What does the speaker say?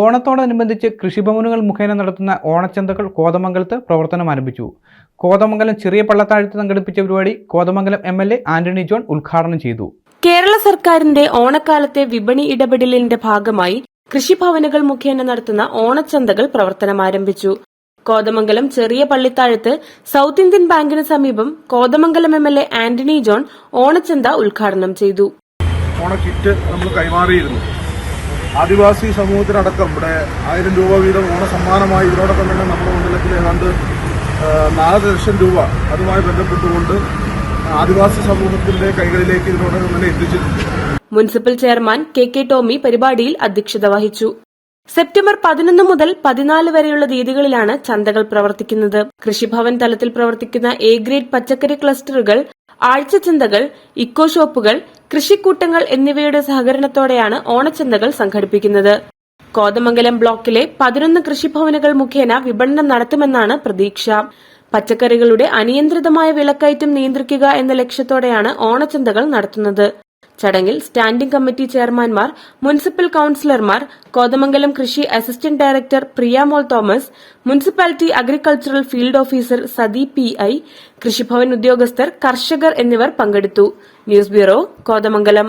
ഓണത്തോടനുബന്ധിച്ച് കൃഷിഭവനുകൾ മുഖേന നടത്തുന്ന ഓണച്ചന്തകൾ കോതമംഗലത്ത് പ്രവർത്തനം ആരംഭിച്ചു. കോതമംഗലം ചെറിയ പള്ളത്താഴത്ത് സംഘടിപ്പിച്ച പരിപാടി Kothamangalam M L A Antony John ഉദ്ഘാടനം ചെയ്തു. കേരള സർക്കാരിന്റെ ഓണക്കാലത്തെ വിപണി ഇടപെടലിന്റെ ഭാഗമായി കൃഷിഭവനുകൾ മുഖേന നടത്തുന്ന ഓണച്ചന്തകൾ പ്രവർത്തനം ആരംഭിച്ചു. കോതമംഗലം ചെറിയ പള്ളിത്താഴത്ത് സൌത്ത് ഇന്ത്യൻ ബാങ്കിന് സമീപം Kothamangalam M L A Antony John ഓണച്ചന്ത ഉദ്ഘാടനം ചെയ്തു. ഓണക്കിറ്റ് നമ്മൾ കൈമാറിയിരുന്നു. ആദിവാസി സമൂഹത്തിനടക്കം ഇവിടെ ആയിരം രൂപ വീതം ഓണ സമ്മാനമായി ഇതിനോടൊപ്പം തന്നെ നമ്മുടെ മണ്ഡലത്തിൽ ഏതാണ്ട് നാല് ലക്ഷം രൂപ അതുമായി ബന്ധപ്പെട്ടുകൊണ്ട് ആദിവാസി സമൂഹത്തിന്റെ കൈകളിലേക്ക് ഇതിനോടൊപ്പം തന്നെ എത്തിച്ചിട്ടുണ്ട്. Municipal chairman K K Tomy പരിപാടിയിൽ അധ്യക്ഷത വഹിച്ചു. സെപ്റ്റംബർ പതിനൊന്ന് മുതൽ പതിനാല് വരെയുള്ള തീയതികളിലാണ് ചന്തകൾ പ്രവർത്തിക്കുന്നത്. കൃഷിഭവൻ തലത്തിൽ പ്രവർത്തിക്കുന്ന എ ഗ്രേഡ് പച്ചക്കറി ക്ലസ്റ്ററുകൾ ആഴ്ചച്ചന്തകൾ ഇക്കോ ഷോപ്പുകൾ കൃഷിക്കൂട്ടങ്ങൾ എന്നിവയുടെ സഹകരണത്തോടെയാണ് ഓണച്ചന്തകൾ സംഘടിപ്പിക്കുന്നത്. കോതമംഗലം ബ്ലോക്കിലെ പതിനൊന്ന് കൃഷിഭവനുകൾ മുഖേന വിപണനം നടത്തുമെന്നാണ് പ്രതീക്ഷ. പച്ചക്കറികളുടെ അനിയന്ത്രിതമായ വിലക്കയറ്റം നിയന്ത്രിക്കുക എന്ന ലക്ഷ്യത്തോടെയാണ് ഓണച്ചന്തകൾ നടത്തുന്നത്. ചടങ്ങിൽ സ്റ്റാൻഡിംഗ് കമ്മിറ്റി ചെയർമാൻമാർ മുനിസിപ്പൽ കൌൺസിലർമാർ കോതമംഗലം കൃഷി assistant director Priyamol Thomas municipality agricultural field officer Sathi P I കൃഷിഭവൻ ഉദ്യോഗസ്ഥർ കർഷകർ എന്നിവർ പങ്കെടുത്തു. News bureau Kothamangalam.